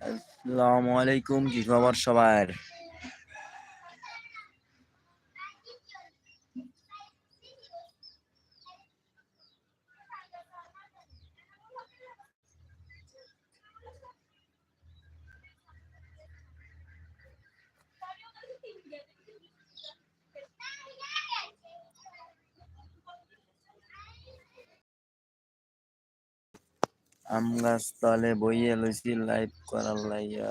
আসসালামু আলাইকুম কি খবর সবার? আম গাছ তলে বইয়ে লইছি লাইভ করার লাইয়া।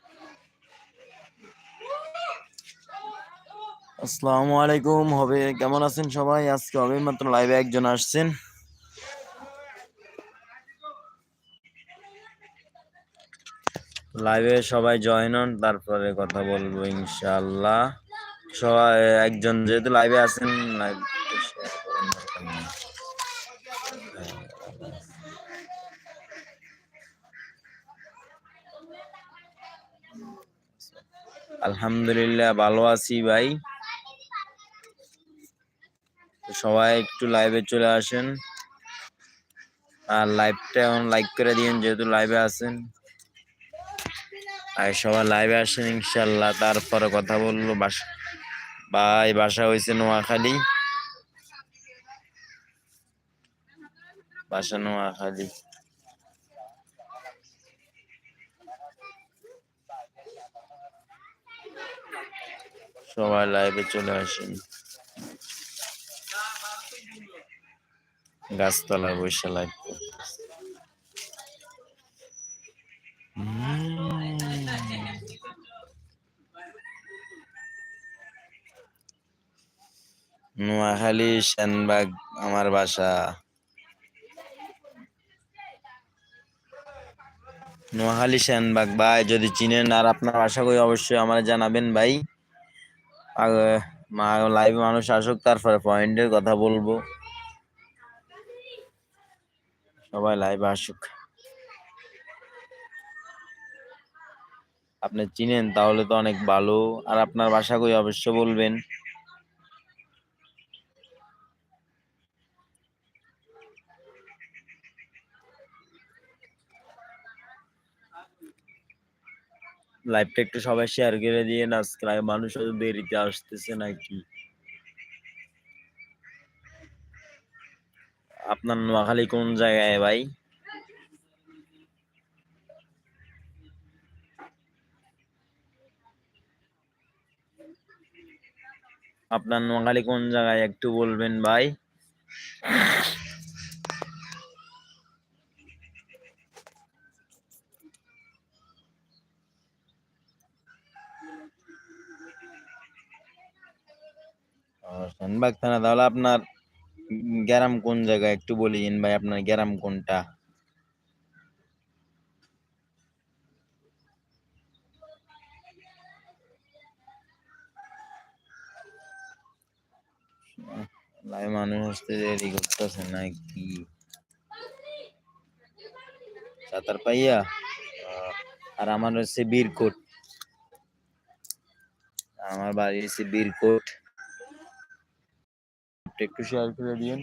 আসসালামু আলাইকুম, হবে। কেমন আছেন সবাই? আজকে হবে মাত্র লাইভে একজন আসছেন। লাইভে সবাই জয়েন হন, তারপরে কথা বলব ইনশাআল্লাহ। সবাই, একজন যেহেতু লাইভে আছেন লাইভ আলহামদুলিল্লাহ, ভালো আছি ভাই। সবাই একটু লাইভে চলে আসেন। আর লাইভটা এখন লাইক করে দিন যেহেতু লাইভে আছেন। আর সবাই লাইভে আসেন ইনশাল্লাহ তারপরে কথা বলল বাসা ভাই, বাসা হয়েছে নোয়াখালী। বাসা নোয়াখালী। সবাই লাইভে চলে আসেন। গাছতলায় বসে লাইভ নোয়াখালী, সেনবাগ আমার বাসা। নোয়াখালী, সেনবাগ। ভাই, যদি চিনেন আর আপনার আশা করি অবশ্যই আমার জানাবেন ভাই। লাইভ মানুষ আসুক, তারপরে পয়েন্টের কথা বলব। সবাই লাইভ আসুক। আপনি চিনেন, তাহলে তো অনেক ভালো। আর আপনার বাসা কই অবশ্য বলবেন। লাইভটা একটু সবাই শেয়ার করে দিয়ে লাইভ মানুষ দেরিতে আসতেছে নাকি? আপনার নোয়াখালী কোন জায়গায় ভাই? আপনার নোয়াখালী কোন জায়গায় একটু বলবেন ভাই? শানবাগ থানা, তাহলে আপনার গ্রাম কোন জায়গায়? একটু বলিন ভাই আপনার গ্রাম কোনটা? লাই মানুষ আসতে দেরি করতেছে নাকি সাতার পাইয়া? আর আমার হচ্ছে বীরকোট। আমার বাড়ি হচ্ছে বীরকোট। একটু শেয়ার করে দিন